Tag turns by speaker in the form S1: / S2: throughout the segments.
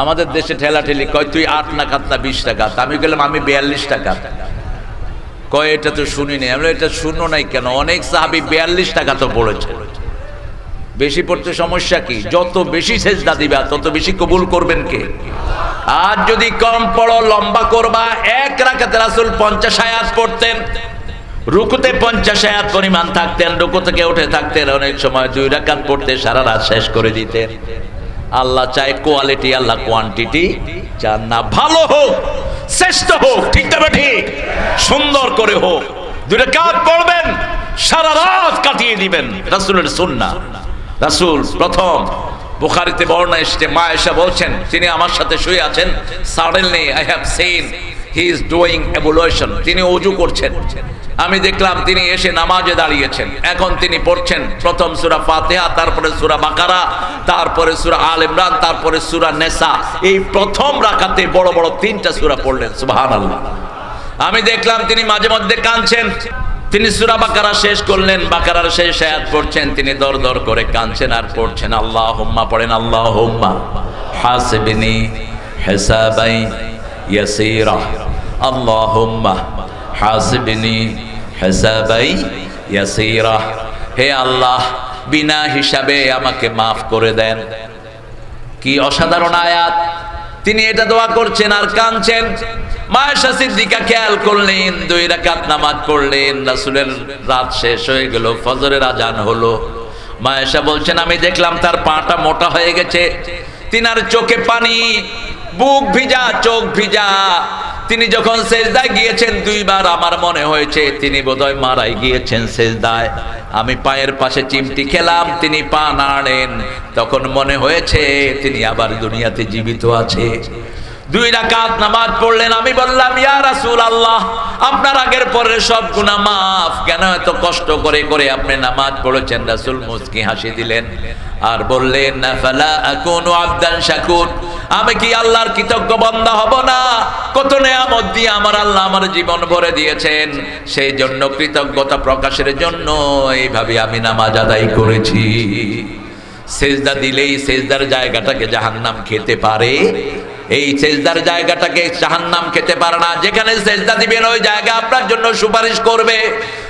S1: আমাদের দেশে ঠেলাঠেলি কয় তুই আট নাকাত না বিশ টাকা আমি গেলাম আমি বিয়াল্লিশ টাকা কয় এটা তো শুনিনি। আমি বললাম, এটা শুনো নাই কেন? অনেক সাহাবি বিয়াল্লিশ টাকা তো পড়েছে। বেশি পড়তে সমস্যা কি? যত বেশি সেজদা দিবা তত বেশি কবুল করবেন কে? আর যদি কম পড়ো লম্বা করবা এক রাখাতে রাসুল পঞ্চাশ আয়াত পড়তেন রুকুতে পঞ্চাশ আয়াত পরিমাণ থাকতেন রুকু থেকে উঠে থাকতেন অনেক সময় দুই রাকাত পড়তে সারা রাত শেষ করে দিতেন। আল্লাহ চায় কোয়ালিটি আল্লাহ কোয়ান্টিটি চান না ভালো হোক, শ্রেষ্ঠ হোক, ঠিক তবে ঠিক সুন্দর করে হোক। দুটো কাজ পড়বেন সারা রাত কাটিয়ে দিবেন। রাসুলের সুন্না রাসুল প্রথম বুখারিতে বর্ণা এসছে, মা এসে বলছেন তিনি আমার সাথে শুয়ে আছেন suddenly I have seen he is doing ablution তিনি অজু করছেন। আমি দেখলাম তিনি এসে নামাজে দাঁড়িয়েছেন। এখন তিনি পড়ছেন প্রথম সুরা ফাতেহা, তারপরে সুরা বাকারা, তারপরে সুরা আল ইমরান, তারপরে সুরা নেসা। এই প্রথম রাখাতে বড় বড় তিনটা সুরা পড়লেন, সুবহানাল্লাহ। আমি দেখলাম তিনি মাঝে মধ্যে কাঁদছেন। তিনি সুরা বাকারা শেষ করলেন, বাকারার শেষ আয়াত পড়ছেন, তিনি দর দর করে কাঁদছেন আর পড়ছেন আল্লাহ হুম্মা পড়েন আল্লাহ হুম্মা হাসিবিনি হেসাবাই ইয়াসিরা। আল্লাহ হুম্মা হাসিবিনি হেসাবাই ইয়াসিরা। হে আল্লাহ, বিনা হিসাবে আমাকে মাফ করে দেন। কি অসাধারণ আয়াত। তিনি এটা দোয়া করছেন আর কাঁদছেন। মায়েশা সিদ্দিকা খেয়াল করলেন, দুই রাকাত নামাজ পড়লেন, রাসূলের রাত শেষ হয়ে গেল, ফজরের আজান হলো। মায়েশা বলছেন, আমি দেখলাম তার পাটা মোটা হয়ে গেছে। তিনার চোখে পানি, বুক ভিজা, চোখ ভিজা। তিনি যখন সেজদায় গিয়েছেন, দুইবার আমার মনে হয়েছে, তিনি বোধহয় মারাই গিয়েছেন সেজদায়। আমি পায়ের পাশে চিমটি খেলাম, তিনি পা নাড়েন তখন মনে হয়েছে, তিনি আবার দুনিয়াতে জীবিত আছে। দুই রাকাত নামাজ পড়লেন, আমি বললাম, ইয়া রাসূল আল্লাহ আপনার আগের পরের সব গুনাহ মাফ। কেন এত কষ্ট করে করে আপনি নামাজ পড়েছেন? রাসূল মুস্কি হাসি দিলেন আর বললেন ফালা আকুনু আবদান শাকুর আমি কি আল্লাহর কৃতজ্ঞ বান্দা হব না? কত নেয়ামত দিয়ে আমার আল্লাহ আমার জীবন ভরে দিয়েছেন। সেই জন্য কৃতজ্ঞতা প্রকাশের জন্য এইভাবে আমি নামাজ আদায় করেছি। সেজদা দিলেই সেজদার জায়গাটাকে জাহান্নাম খেতে পারে। এই সেজদার জায়গাটাকে জাহান্নাম খেতে পারে না। যেখানে সেজদা দিবেন, ওই জায়গা আপনার জন্য সুপারিশ করবে।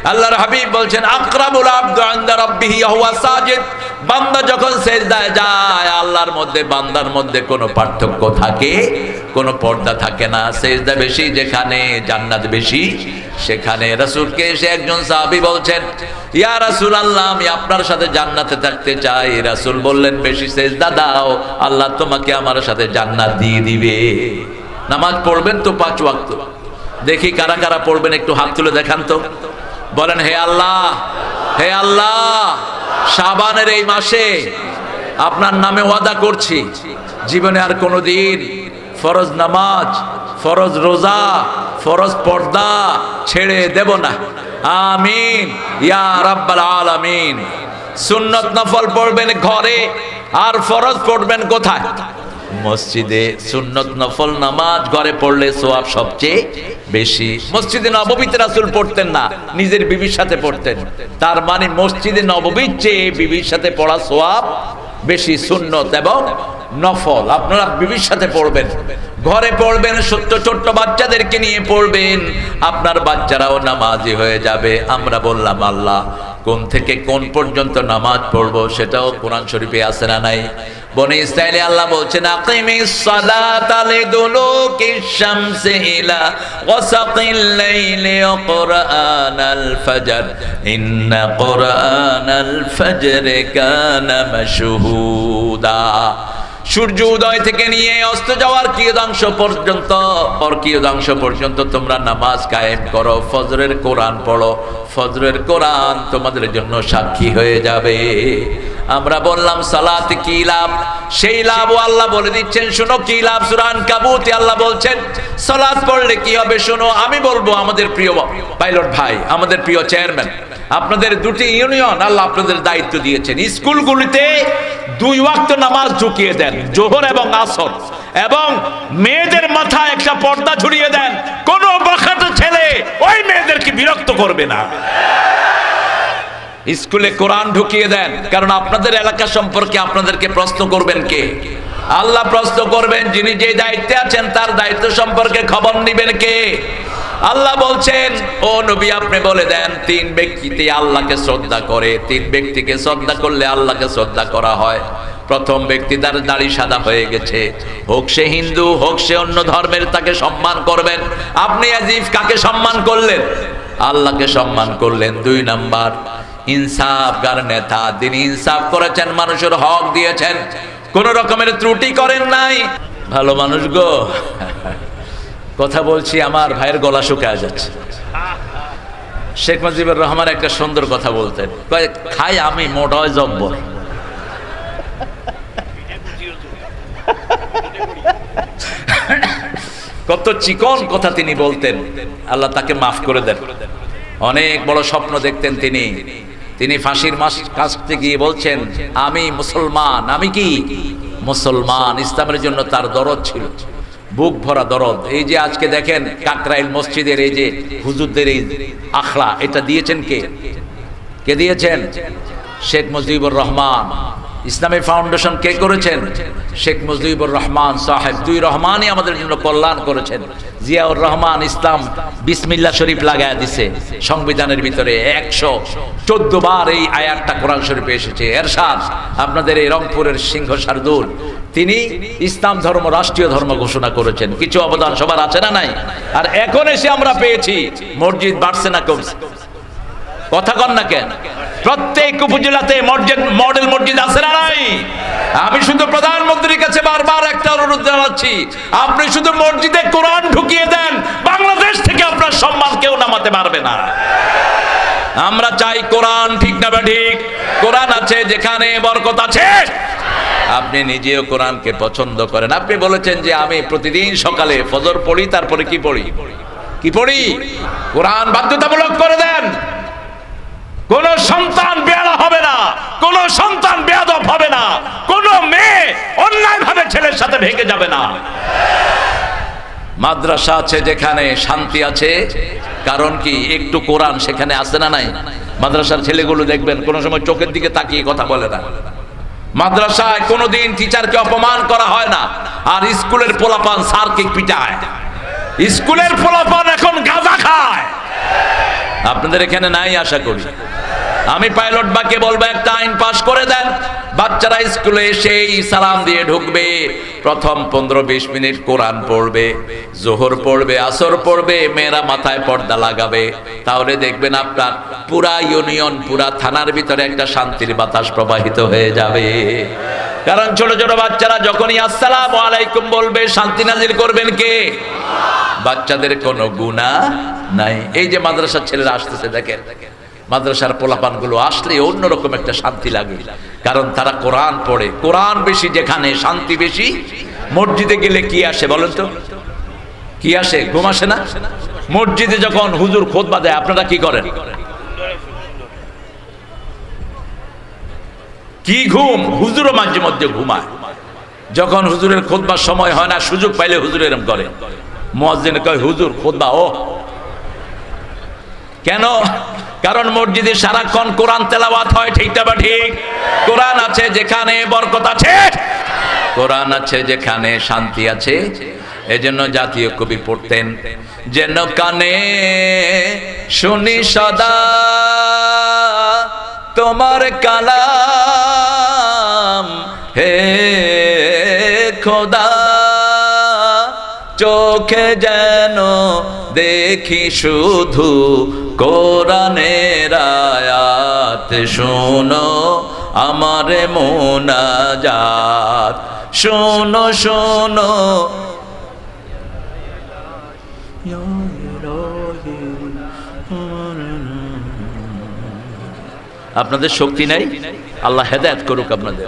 S1: আল্লাহর হাবিব বলছেন, আকরামুল আব্দু আনদা রাব্বিহি হুয়া সাজিদ। বান্দা যখন সেজদায় যায়, আল্লাহর মধ্যে, বান্দার মধ্যে কোনো পার্থক্য থাকে, কোনো পর্দা থাকে না। সেজদা বেশি, যেখানে জান্নাত বেশি, সেখানে রাসূলকে এসে একজন সাহাবী বলছেন, ইয়া রাসূল আল্লাহ আমি আপনার সাথে জান্নাতে থাকতে চাই। রাসূল বললেন, বেশি সেজদা দাও, আল্লাহ তোমাকে আমার সাথে জান্নাত দিয়ে দিবে। নামাজ পড়বেন তো পাঁচ ওয়াক্ত। দেখি কারা কারা পড়বেন, একটু হাত তুলে দেখান তো। বলেন, হে আল্লাহ হে আল্লাহ শাবানের এই মাসে আপনার নামে ওয়াদা করছি, জীবনে আর কোনো দিন ফরজ নামাজ, ফরজ রোজা, ফরজ পর্দা ছেড়ে দেব না। আমিন, ইয়া রাব্বাল আলামিন। সুন্নত নফল পড়বেন ঘরে, আর ফরজ পড়বেন কোথায়? মসজিদে সুন্নত নফল নামাজ ঘরে পড়লে সোয়াব সবচেয়ে বেশি। মসজিদে নববীতে রাসূল পড়তেন না, নিজের বিবির সাথে পড়তেন। তার মানে মসজিদে নববীর চেয়ে বিবির সাথে পড়া সোয়াব বেশি সুন্নত এবং নফল। আপনারা বিবির সাথে পড়বেন। ঘরে পড়বেন সত্য ছোট্ট বাচ্চাদেরকে নিয়ে পড়বেন। আপনার বাচ্চারাও নামাজি হয়ে যাবে। আমরা বললাম, আল্লাহ, কোন থেকে কোন পর্যন্ত নামাজ পড়ব সেটাও কোরআন শরীফে আছে না নাই? বনে ইসরায়েলে আল্লাহ বলছেন আকিমিস সালাতা লিদুলুকিশ শামসি ইলা ওয়াসাকিল লাইলি কুরআনাল ফজর। ইন্না কুরআনাল ফজর কানা মাশহুদা। সূর্য উদয় থেকে নিয়ে অস্ত যাওয়ার কিয়দাংশ পর্যন্ত পর কিয়দাংশ পর্যন্ত তোমরা নামাজ কায়েম করো, ফজরের কোরআন পড়ো। ফজরের কোরআন তোমাদের জন্য সাক্ষী হয়ে যাবে। আমরা বললাম, সালাত কি লাভ? সেই লাভও আল্লাহ বলে দিচ্ছেন, শুনো কি লাভ? সুরান কাবুতি আল্লাহ বলছেন, সালাত পড়লে কি হবে শুনো, আমি বলব আমাদের প্রিয় পাইলট ভাই, আমাদের প্রিয় চেয়ারম্যান, আপনাদের দুটি ইউনিয়ন আল্লাহ আপনাদের দায়িত্ব দিয়েছেন। স্কুলগুলিতে দুই ওয়াক্ত নামাজ ঢুকিয়ে দেন, জোহর এবং আসর, এবং মেয়েদের মাথায় একটা পর্দা ঝুলিয়ে দেন। কোন বখাটে ছেলে ওই মেয়েদেরকে বিরক্ত করবে না। স্কুলে কোরআন ঢুকিয়ে দেন। কারণ আপনাদের এলাকা সম্পর্কে আপনাদেরকে প্রশ্ন করবেন কে? আল্লাহ প্রশ্ন করবেন, যিনি যে দায়িত্বে আছেন, তার দায়িত্ব সম্পর্কে খবর নিবেন কে? আল্লাহ বলছেন, ও নবী, আপনি বলে দেন, তিন ব্যক্তিতে আল্লাহকে শ্রদ্ধা করে, তিন ব্যক্তিকে শ্রদ্ধা করলে আল্লাহকে শ্রদ্ধা করা হয়। প্রথম ব্যক্তি তার দাড়ি সাদা হয়ে গেছে। হোক সে হিন্দু, হোক সে অন্য ধর্মের, তাকে সম্মান করবেন। আপনি আজিফ কাকে সম্মান করলেন? আল্লাহকে সম্মান করলেন, দুই নাম্বার। ইনসাফগার নেতা, তিনি ইনসাফ করেছেন, মানুষের হক দিয়েছেন। কোন রকমের ত্রুটি করেন নাই। ভালো মানুষ গো। কথা বলছি, আমার ভাইয়ের গলা শুকায় যাচ্ছে। শেখ মুজিবুর রহমান একটা সুন্দর কথা বলতেন। খাই আমি মোটয় জব্বর। কত চিকন কথা তিনি বলতেন। আল্লাহ তাকে মাফ করে দেন। অনেক বড় স্বপ্ন দেখতেন তিনি। তিনি ফাঁসির মাস কাছতে গিয়ে বলছেন, আমি মুসলমান, আমি কি? মুসলমান ইসলামের জন্য তার দরদ ছিল, বুক ভরা দরদ। এই যে আজকে দেখেন, কাকরাইল মসজিদের এই যে হুজুরদের এই আখড়া, এটা দিয়েছেন কে? কে দিয়েছেন? শেখ মুজিবুর রহমান। ইসলামী ফাউন্ডেশন কে করেছেন? শেখ মুজিবুর রহমান সাহেব। দুই রহমানই আমাদের জন্য কল্যাণ করেছেন। জিয়াউর রহমান ইসলাম বিসমিল্লা শরীফ লাগায় দিছে সংবিধানের ভিতরে। একশো চোদ্দ বার এই আয়াতটা কোরআন শরীফে এসেছে। এরশাদ, আপনাদের এই রংপুরের সিংহ শার্দুল, তিনি ইসলাম ধর্ম, রাষ্ট্রীয় ধর্ম ঘোষণা করেছেন। কিছু অবদান সবার আছে না নাই? আর এখন এসে আমরা পেয়েছি, মসজিদ বাড়ছে না কমছে। কথা কন না কেন? প্রত্যেক উপজেলাতে মডেল মসজিদ আছে না নাই? আমি শুধু প্রধানমন্ত্রীর কাছে বারবার একটা অনুরোধ জানাচ্ছি, আপনি শুধু মসজিদে কোরআন ঢুকিয়ে দেন, বাংলাদেশ থেকে আপনার সম্মান কেউ নামাতে পারবে না। আমরা চাই কোরআন ঠিক না ঠিক? কোরআন আছে, যেখানে বরকত আছে। আপনি নিজেও কোরআনকে পছন্দ করেন। আপনি বলেছেন যে আমি প্রতিদিন সকালে ফজর পড়ি, তারপরে কি পড়ি? কি পড়ি? কোরআন বাধ্যতামূলক করে দেন। কোন সন্তান বেয়ারা হবে না, কোন সন্তান বেয়াদব হবে না, কোন মেয়ে অন্যায় ভাবে ছেলের সাথে ভেঙে যাবে না। মাদ্রাসা আছে যেখানে শান্তি আছে, কারণ কি একটু কোরআন সেখানে আছে না নাই? মাদ্রাসার ছেলেগুলো দেখবেন কোন সময় চোখের দিকে তাকিয়ে কথা বলে না। মাদ্রাসায় কোনোদিন টিচারকে অপমান করা হয় না, আর স্কুলের পোলাপান স্যারকে পিটায়। স্কুলের পোলাপান এখন গাঁজা খায়। আপনাদের এখানে নাই আশা করি। আমি পাইলট বাকে বলব, একটা আইন পাশ করে দেন। বাচ্চারা স্কুলে এসেই সালাম দিয়ে ঢুকবে। প্রথম পনেরো বিশ মিনিট কোরআন পড়বে, জোহর পড়বে, আসর পড়বে, মেয়েরা মাথায় পর্দা লাগাবে। তাহলে দেখবেন আপনার পুরা ইউনিয়ন, পুরা থানার ভিতরে একটা শান্তির বাতাস প্রবাহিত হয়ে যাবে। কারণ ছোট ছোট বাচ্চারা যখনই আসসালাম আলাইকুম বলবে, শান্তি নাজির করবেন কে? বাচ্চাদের কোনো গুণা নাই। এই যে মাদ্রাসার ছেলেরা আসতেছে, দেখেন। মাদ্রাসার পোলাপানগুলো আসলে অন্যরকম একটা শান্তি লাগে। কারণ তারা কোরআন পড়ে। কোরআন বেশি, যেখানে শান্তি বেশি, মসজিদে গেলে কি আসে বলেন তো? কি আসে? ঘুম আসে না? মসজিদে যখন হুজুর খোদবা দেয়, আপনারা কি করেন? কি ঘুম? হুজুরও মাঝে মধ্যে ঘুমায়। যখন হুজুরের খোদবার সময় হয় না, সুযোগ পাইলে হুজুর এরম করে। মসজিদে কয়, হুজুর, খোদবা ও কেন? কারণ মসজিদে সারাক্ষণ কোরআন তেলাওয়াত হয় ঠিকটা বা ঠিক? কোরআন আছে যেখানে বরকত আছে। কোরআন আছে যেখানে শান্তি আছে। এজন্য জাতীয় কবি পড়তেন, যেন কানে শুনি সদা তোমার কালাম, হে খোদা। চোখে যেন দেখি শুধু কোরআনের আয়াত। শোনো আমার মোনাজাত। শোনো শোনো। আপনাদের শক্তি নাই? আল্লাহ হেদায়ত করুক আপনাদের।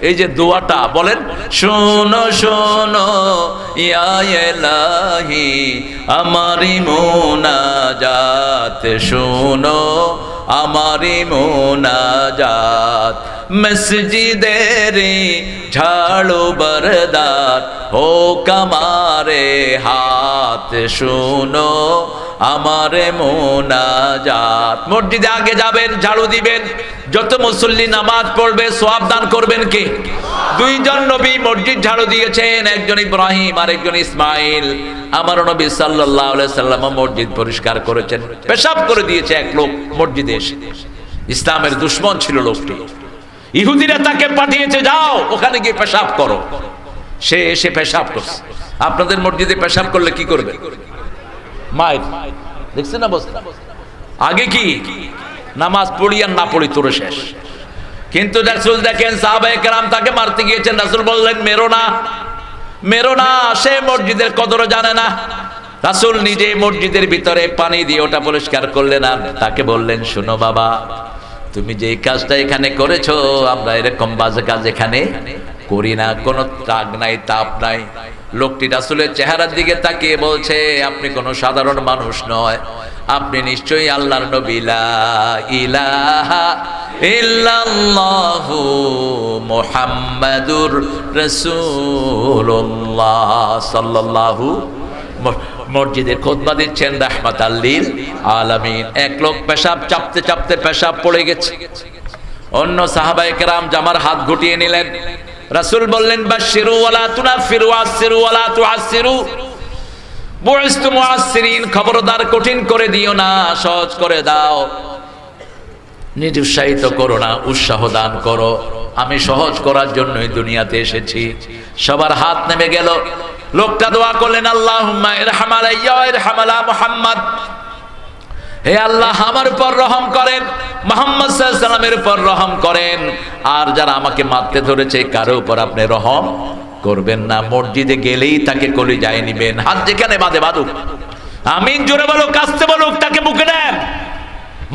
S1: এই যে দোয়াটা, বলেন, শোনো শোনো। ইয়া এলাহি আমারি মোনাজাত শুনো আমারি মোনাজাত। মসজিদের ঝাড়ু বরদার ও কমারে হাত শোনো আমারে মোনাজাত। মসজিদে আগে যাবেন, ঝাড়ু দিবেন। যত মুসল্লি নামাজ পড়বে সোয়াব দান করবেন কে? দুইজন নবী মসজিদ ঝাড়ু দিয়েছেন, একজন ইব্রাহিম আর একজন ইসমাইল। আমার নবী আলাইহি সাল্লাম মসজিদ পরিষ্কার করেছেন, পেশাব করে দিয়েছে এক লোক মসজিদে এসে। ইসলামের দুশ্মন ছিল লোকটি। ইহুদিরা তাকে পাঠিয়েছে, যাও, ওখানে গিয়ে পেশাব করো। সে এসে পেশাব করছে। আপনাদের মসজিদে পেশাব করলে কি করবে? মায়ের। দেখছেন না বসতে আগে কি? নামাজ পড়ি আর না পড়ি তোর শেষ। কিন্তু রাসুল দেখেন সাহাবায়ে কেরাম তাকে মারতে গিয়েছেন। রাসুল বললেন, মেরো না। মেরো না, সে মসজিদের কদর জানে না। রাসুল নিজে মসজিদের ভিতরে পানি দিয়ে ওটা পরিষ্কার করলেন আর তাকে বললেন, শোনো বাবা, তুমি যে কাজটা এখানে করেছ, আমরা এরকম বাজে কাজ এখানে করি না। কোনো তাগ নাই, তাপ নাই। লোকটি রাসুলের চেহারার দিকে তাকিয়ে বলছে, আপনি কোনো সাধারণ মানুষ নয়। আপনি নিশ্চয়ই আল্লাহর নবী। লা ইলাহা ইল্লাল্লাহু মুহাম্মাদুর রাসূলুল্লাহ সাল্লাল্লাহু ম- মসজিদে খোদবা দিচ্ছেন রাহমাত আল্লিল আলামিন। এক লোক পেশাব চাপতে চাপতে পেশাব পড়ে গেছে। অন্য সাহাবায়ে কেরাম জামার হাত গুটিয়ে নিলেন। রাসূল বললেন বা বাশিরু ওয়ালা তুনাফিরু আসিরু ওয়ালা বুইস্তু মুআসসিরিন খবরদার কঠিন করে দিও না, সহজ করে দাও। নিরুৎসাহিত করো না, উৎসাহ দান করো। আমি সহজ করার জন্যই দুনিয়াতে এসেছি। সবার হাত নেমে গেল। লোকটা দোয়া করলেন আল্লাহ ইরহামালা মুহাম্মদ। হে আল্লাহ, আমার উপর রহম করেন। মোহাম্মদ সাল্লামের উপর রহম করেন। আর যারা আমাকে মারতে ধরেছে, কারও উপর আপনি রহম করবেন না। মসজিদে গেলেই তাকে কলি যায় নিবেন। হাত যেখানে বাঁধে, বাঁধুক। আমিন, জোরে বলো কাস্তে বলুক, তাকে বুকে নেন।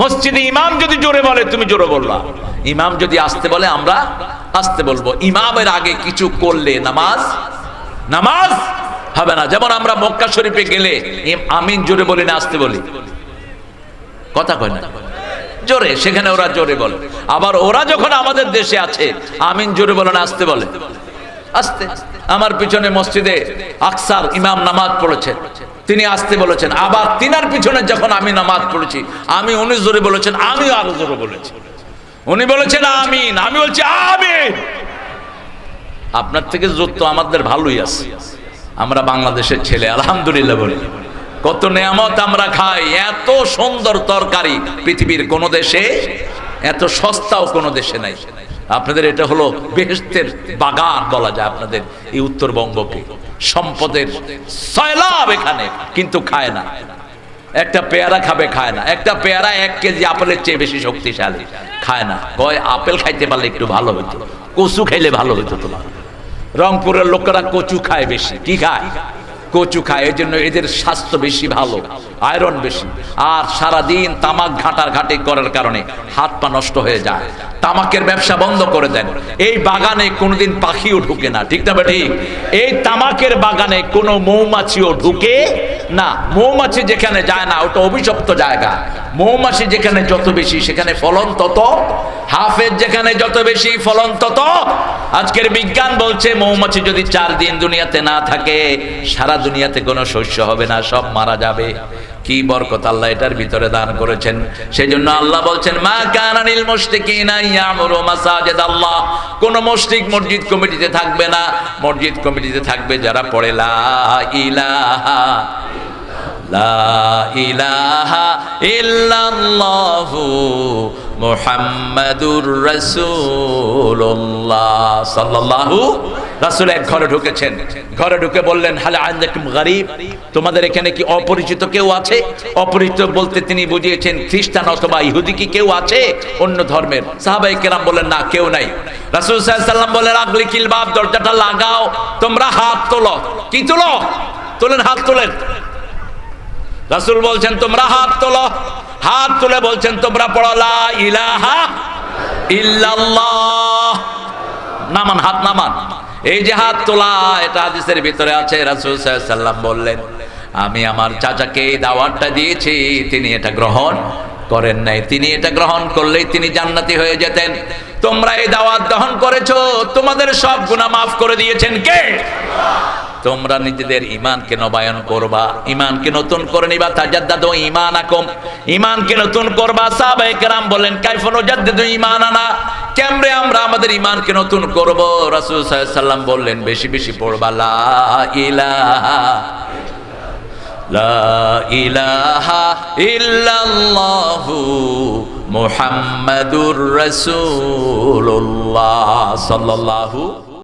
S1: মসজিদে ইমাম যদি জোরে বলে, তুমি জোরে বলবা ইমাম যদি আসতে বলে, আমরা আসতে বলব। ইমামের আগে কিছু করলে নামাজ নামাজ হবে না। যেমন আমরা মক্কা শরীফে গেলে আমিন জোরে বলি না, আসতে বলি। কথা কয় না? জোরে, সেখানে ওরা জোরে বলে। আবার ওরা যখন আমাদের দেশে আছে, আমিন জোরে বলে না, আসতে বলে। আসতে। আমার পিছনে মসজিদে আকসার ইমাম নামাজ পড়েছেন তিনি আসতে বলেছেন। আবার তিনার পিছনে যখন আমি নামাজ পড়েছি, আমি উনি জোরে বলেছেন, আমিও আরও জোরে বলেছি। উনি বলেছেন, আমিন। আমি বলছি, আমিন। আপনার থেকে জোর তো আমাদের ভালোই আছে। আমরা বাংলাদেশের ছেলে, আলহামদুলিল্লাহ বলি। কত নেয়ামত আমরা খাই, এত সুন্দর তরকারি পৃথিবীর কোন দেশে, এত সস্তাও কোনো দেশে নাই। আপনাদের এটা হলো বেহেস্তের বাগান বলা যায় আপনাদের এই উত্তরবঙ্গকে সম্পদের সয়লাভ এখানে, কিন্তু খায় না। একটা পেয়ারা খাবে, খায় না। একটা পেয়ারা এক কেজি আপেলের চেয়ে বেশি শক্তিশালী, খায় না। কয়, আপেল খাইতে পারলে একটু ভালো হতো কচু খাইলে ভালো হতো তোমার। রংপুরের লোকেরা কচু খায় বেশি। কি খায়? কচু খায়, এই জন্য এদের স্বাস্থ্য বেশি ভালো, আয়রন বেশি। আর সারাদিন তামাক ঘাটার ঘাটি করার কারণে হাত পা নষ্ট হয়ে যায়। তামাকের ব্যবসা বন্ধ করে দেন। এই বাগানে কোনোদিন পাখিও ঢুকে না, ঠিক না ঠিক। এই তামাকের বাগানে কোনো মৌমাছিও ঢুকে না। মৌমাছি যেখানে যায় না, ওটা অভিশপ্ত জায়গা। মৌমাছি যেখানে যত বেশি, সেখানে ফলন তত হাফেজ যেখানে যত বেশি ফলন, তত আজকের বিজ্ঞান বলছে, মৌমাছি যদি চার দিন দুনিয়াতে না থাকে, সারা দুনিয়াতে কোনো শস্য হবে না, সব মারা যাবে। কি বরকত আল্লাহ এটার ভিতরে দান করেছেন। সেই জন্য আল্লাহ বলছেন, মা কানানিল মুশরিকিনা ইয়ামুরু মাসাজিদ আল্লাহ। কোন মুশরিক মসজিদ কমিটিতে থাকবে না। মসজিদ কমিটিতে থাকবে যারা পড়ে, লা ইলাহা লা ইলাহা ইল্লাল্লাহু মুহাম্মাদুর রাসূলুল্লাহ সাল্লাল্লাহু রাসূল এক ঘরে ঢুকেছেন। ঘরে ঢুকে বললেন, হালা আনজাকুম গরিব? তোমাদের এখানে কি অপরিচিত কেউ আছে? অপরিচিত বলতে তিনি বুঝিয়েছেন, খ্রিস্টান অথবা ইহুদি কি কেউ আছে? অন্য ধর্মের। সাহাবাই কেরাম বললেন, না, কেউ নাই। রাসূল আলাইহি সাল্লাম বললেন আগলি কিলবাব, দরজাটা লাগাও, তোমরা হাত তোলো। কি তোলো? তোলেন, হাত তোলেন। রাসূল বলছেন, তোমরা হাত তোলো। হাত তুলে বলছেন, তোমরা পড়ো, লা ইলাহা ইল্লাল্লাহ। নামান, হাত নামান। এই যে হাত তোলা, এটা হাদিসের ভিতরে আছে, রাসূল সাল্লাম বললেন, আমি আমার চাচাকে এই দাওয়াতটা দিয়েছি, তিনি এটা গ্রহণ করেন নাই। তিনি এটা গ্রহণ করলেই তিনি জান্নাতি হয়ে যেতেন। তোমরা এই দাওয়াত দহন করেছ, তোমাদের সব গুনাহ মাফ করে দিয়েছেন কে? তোমরা নিজেদের ইমানকে নবায়ন করবা। ইমানকে নতুন করে নিবা, তাজাদ্দাদু ঈমানাকুম। ইমানকে নতুন করবা, সাহাবায়ে কেরাম বলেন কাইফা নুজাদ্দিদু ঈমানানা? কেমনে আমরা আমাদের ইমানকে নতুন করব? রাসূল সাল্লাম বললেন, বেশি বেশি পড়বা, লা ইলাহা লা ইলাহা ইল্লাল্লাহু মুহাম্মাদুর রাসূলুল্লাহ সাল্লাল্লাহু